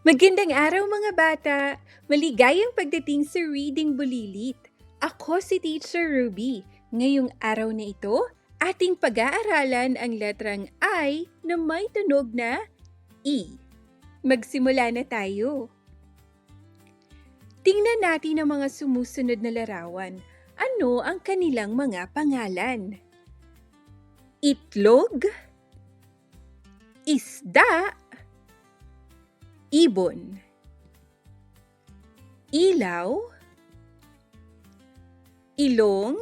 Magandang araw mga bata! Maligayang pagdating sa Reading Bulilit. Ako si Teacher Ruby. Ngayong araw na ito, ating pag-aaralan ang letrang I na may tunog na E. Magsimula na tayo. Tingnan natin ang mga sumusunod na larawan. Ano ang kanilang mga pangalan? Itlog, isda, ibon, ilaw, ilong,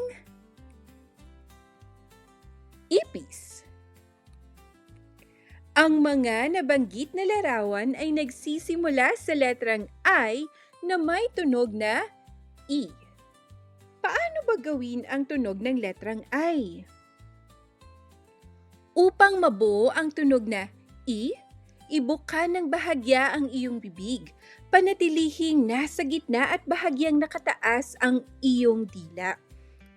ipis. Ang mga nabanggit na larawan ay nagsisimula sa letrang I na may tunog na E. Paano ba gawin ang tunog ng letrang I? Upang mabuo ang tunog na I, ibuka ng bahagya ang iyong bibig. Panatilihing nasa gitna at bahagyang nakataas ang iyong dila.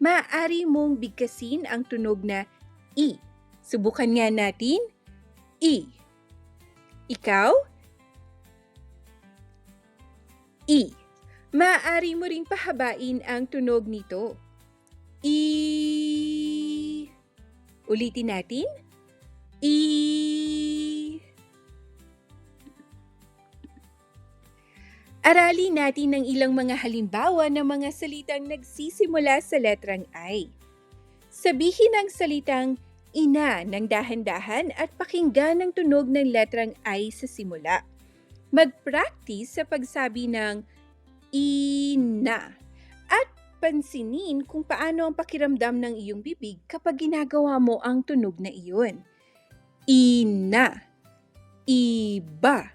Maaari mong bigkasin ang tunog na I. Subukan nga natin. I. Ikaw? I. Maaari mo ring pahabain ang tunog nito. I. Ulitin natin. I. Aralin natin ng ilang mga halimbawa ng mga salitang nagsisimula sa letrang I. Sabihin ang salitang ina ng dahan-dahan at pakinggan ang tunog ng letrang I sa simula. Mag-practice sa pagsabi ng ina at pansinin kung paano ang pakiramdam ng iyong bibig kapag ginagawa mo ang tunog na iyon. Ina, iba,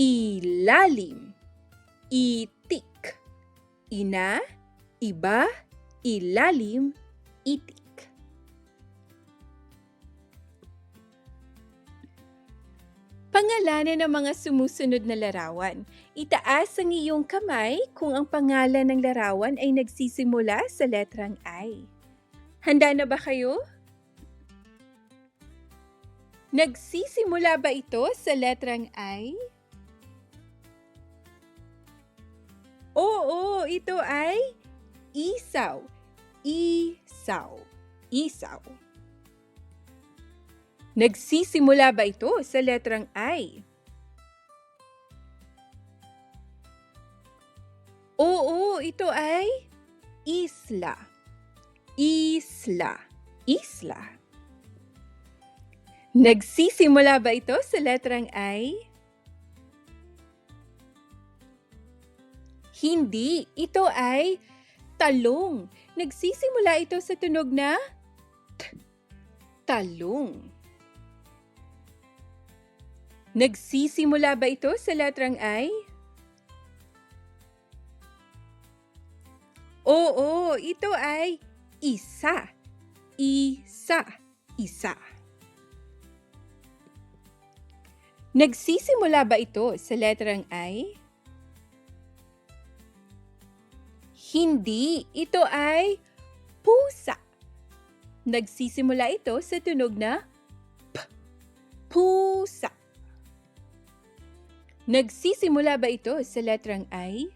ilalim, itik. Ina, iba, ilalim, itik. Pangalanan ng mga sumusunod na larawan. Itaas ang iyong kamay kung ang pangalan ng larawan ay nagsisimula sa letrang I. Handa na ba kayo? Nagsisimula ba ito sa letrang I? Oo, ito ay isaw. Isaw. Isaw. Nagsisimula ba ito sa letrang I? Oo, ito ay isla. Isla. Isla. Nagsisimula ba ito sa letrang I? Hindi, ito ay talong. Nagsisimula ito sa tunog na t. Talong. Nagsisimula ba ito sa letrang I? Oo, ito ay isa. Isa. Isa. Nagsisimula ba ito sa letrang I? Hindi, ito ay pusa. Nagsisimula ito sa tunog na p. Pusa. Nagsisimula ba ito sa letrang I?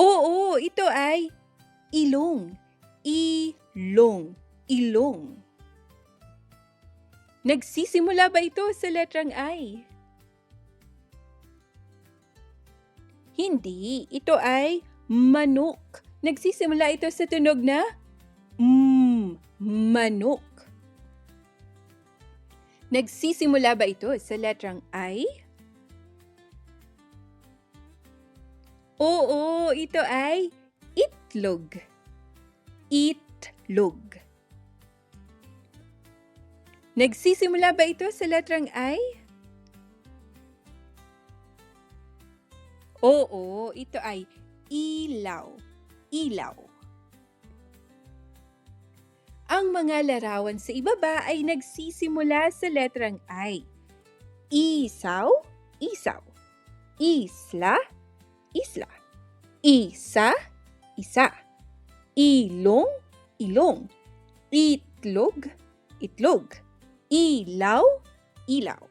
Oo, ito ay ilong. Ilong. Ilong. Nagsisimula ba ito sa letrang I? Hindi, ito ay manok. Nagsisimula ito sa tunog na mm, manok. Nagsisimula ba ito sa letrang I? Oo, ito ay itlog. Itlog. Nagsisimula ba ito sa letrang I? Oo, ito ay ilaw. Ilaw. Ang mga larawan sa ibaba ay nagsisimula sa letrang I. Isaw, isaw. Isla, isla. Isa, isa. Ilong, ilong. Itlog, itlog. Ilaw, ilaw.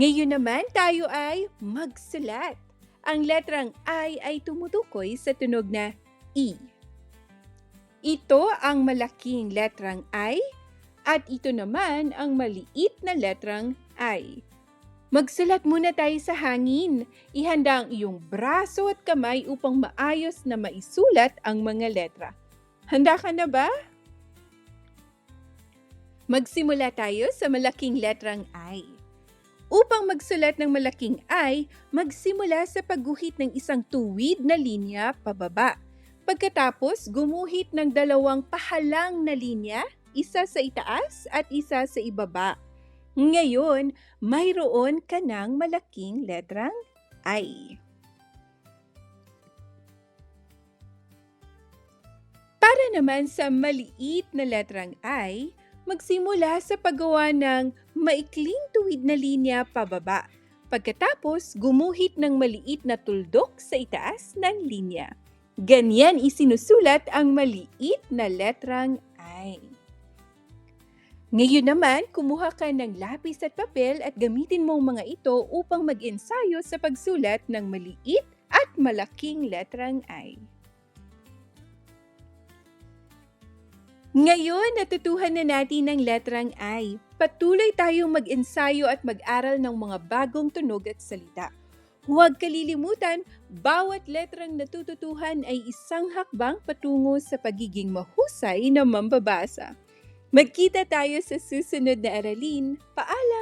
Ngayon naman tayo ay magsulat. Ang letrang I ay tumutukoy sa tunog na E. Ito ang malaking letrang I at ito naman ang maliit na letrang I. Magsulat muna tayo sa hangin. Ihanda ang iyong braso at kamay upang maayos na maisulat ang mga letra. Handa ka na ba? Magsimula tayo sa malaking letrang I. Upang magsulat ng malaking I, magsimula sa pagguhit ng isang tuwid na linya pababa. Pagkatapos, gumuhit ng dalawang pahalang na linya, isa sa itaas at isa sa ibaba. Ngayon, mayroon ka ng malaking letrang I. Para naman sa maliit na letrang I, magsimula sa paggawa ng maikling tuwid na linya pababa. Pagkatapos, gumuhit ng maliit na tuldok sa itaas ng linya. Ganyan isinusulat ang maliit na letrang I. Ngayon naman, kumuha ka ng lapis at papel at gamitin mo ang mga ito upang mag-ensayo sa pagsulat ng maliit at malaking letrang I. Ngayon, natutuhan na natin ang letrang I. Patuloy tayong mag-ensayo at mag-aral ng mga bagong tunog at salita. Huwag kalilimutan, bawat letrang natututuhan ay isang hakbang patungo sa pagiging mahusay na mambabasa. Magkita tayo sa susunod na aralin. Paalam!